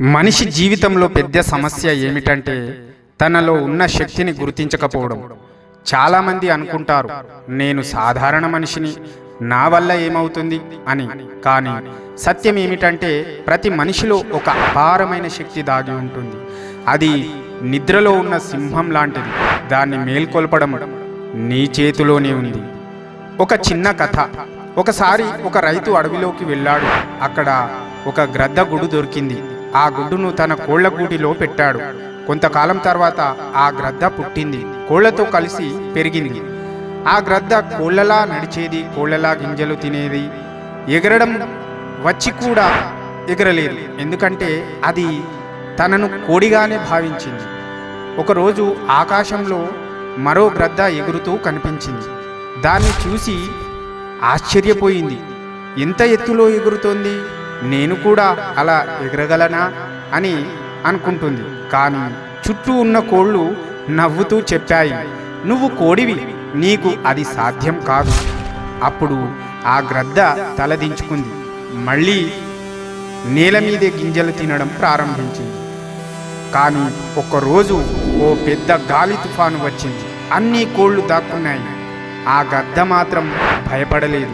మనిషి జీవితంలో పెద్ద సమస్య ఏమిటంటే తనలో ఉన్న శక్తిని గుర్తించకపోవడం. చాలామంది అనుకుంటారు నేను సాధారణ మనిషిని నా వల్ల ఏమవుతుంది? అని. కానీ సత్యం ఏమిటంటే ప్రతి మనిషిలో ఒక అపారమైన శక్తి దాగి ఉంటుంది. అది నిద్రలో ఉన్న సింహం లాంటిది. దాన్ని మేల్కొల్పడం నీ చేతిలోనే ఉంది. ఒక చిన్న కథ. ఒకసారి ఒక రైతు అడవిలోకి వెళ్ళాడు. అక్కడ ఒక గ్రద్ద గుడు దొరికింది. ఆ గుడ్డును తన కోళ్ళగూటిలో పెట్టాడు. కొంతకాలం తర్వాత ఆ గ్రద్ద పుట్టింది. కోళ్ళతో కలిసి పెరిగింది. ఆ గ్రద్ద కోళ్ళలా నడిచేది కోళ్ళలా గింజలు తినేది. ఎగరడం వచ్చి కూడా ఎగరలేదు. ఎందుకంటే అది తనను కోడిగానే భావించింది. ఒకరోజు ఆకాశంలో మరో గ్రద్ద ఎగురుతూ కనిపించింది. దాన్ని చూసి ఆశ్చర్యపోయింది. ఎంత ఎత్తులో ఎగురుతోంది? నేను కూడా అలా ఎగరగలనా అని అనుకుంటుంది. కానీ చుట్టూ ఉన్న కోళ్ళు నవ్వుతూ చెప్పాయి నువ్వు కోడివి నీకు అది సాధ్యం కాదు. అప్పుడు ఆ గ్రద్ద తలదించుకుంది. మళ్ళీ నేల మీదే గింజలు తినడం ప్రారంభించింది. కానీ ఒక్కరోజు ఓ పెద్ద గాలి తుఫాను వచ్చింది. అన్ని కోళ్ళు దాక్కున్నాయి. ఆ గద్ద మాత్రం భయపడలేదు.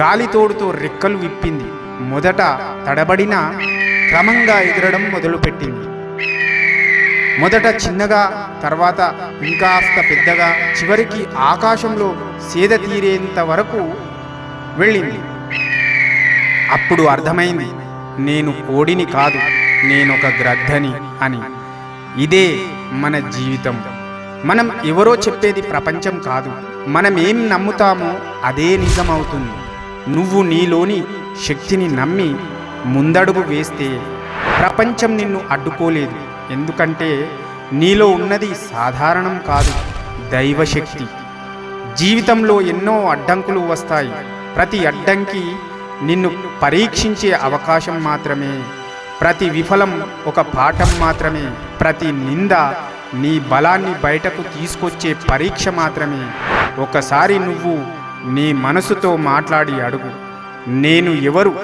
గాలి తోడుతో రెక్కలు విప్పింది. మొదట తడబడిన క్రమంగా ఎగరడం మొదలుపెట్టింది. మొదట చిన్నగా తర్వాత ఇంకాస్త పెద్దగా చివరికి ఆకాశంలో సేద తీరేంత వరకు వెళ్ళింది. అప్పుడు అర్థమైంది నేను కోడిని కాదు నేనొక గ్రద్దని అని. ఇదే మన జీవితం. మనం ఎవరో చెప్పేది ప్రపంచం కాదు. మనం ఏం నమ్ముతామో అదే నిజమవుతుంది. నువ్వు నీలోని శక్తిని నమ్మి ముందడుగు వేస్తే ప్రపంచం నిన్ను అడ్డుకోలేదు. ఎందుకంటే నీలో ఉన్నది సాధారణం కాదు దైవశక్తి. జీవితంలో ఎన్నో అడ్డంకులు వస్తాయి. ప్రతి అడ్డంకి నిన్ను పరీక్షించే అవకాశం మాత్రమే. ప్రతి విఫలం ఒక పాఠం మాత్రమే. ప్రతి నింద నీ బలాన్ని బయటకు తీసుకొచ్చే పరీక్ష మాత్రమే. ఒకసారి నువ్వు నీ మనసుతో మాట్లాడి అడుగు. నేను ఎవరు?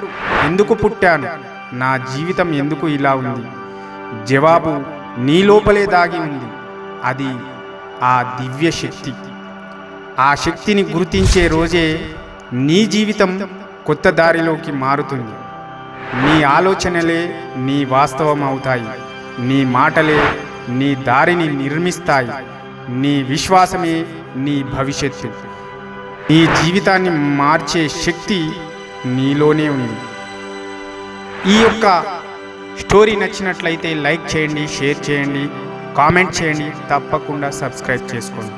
ఎందుకు పుట్టాను? నా జీవితం ఎందుకు ఇలా ఉంది? జవాబు నీ లోపలే దాగి ఉంది. అది ఆ దివ్య శక్తి. ఆ శక్తిని గుర్తించే రోజే నీ జీవితం కొత్త దారిలోకి మారుతుంది. నీ ఆలోచనలే నీ వాస్తవం అవుతాయి నీ మాటలే నీ దారిని నిర్మిస్తాయి. నీ విశ్వాసమే నీ భవిష్యత్తు. నీ జీవితాన్ని మార్చే శక్తి నీలోనే ఉంది ఈ యొక్క స్టోరీ నచ్చినట్లయితే లైక్ చేయండి షేర్ చేయండి కామెంట్ చేయండి తప్పకుండా సబ్స్క్రైబ్ చేసుకోండి.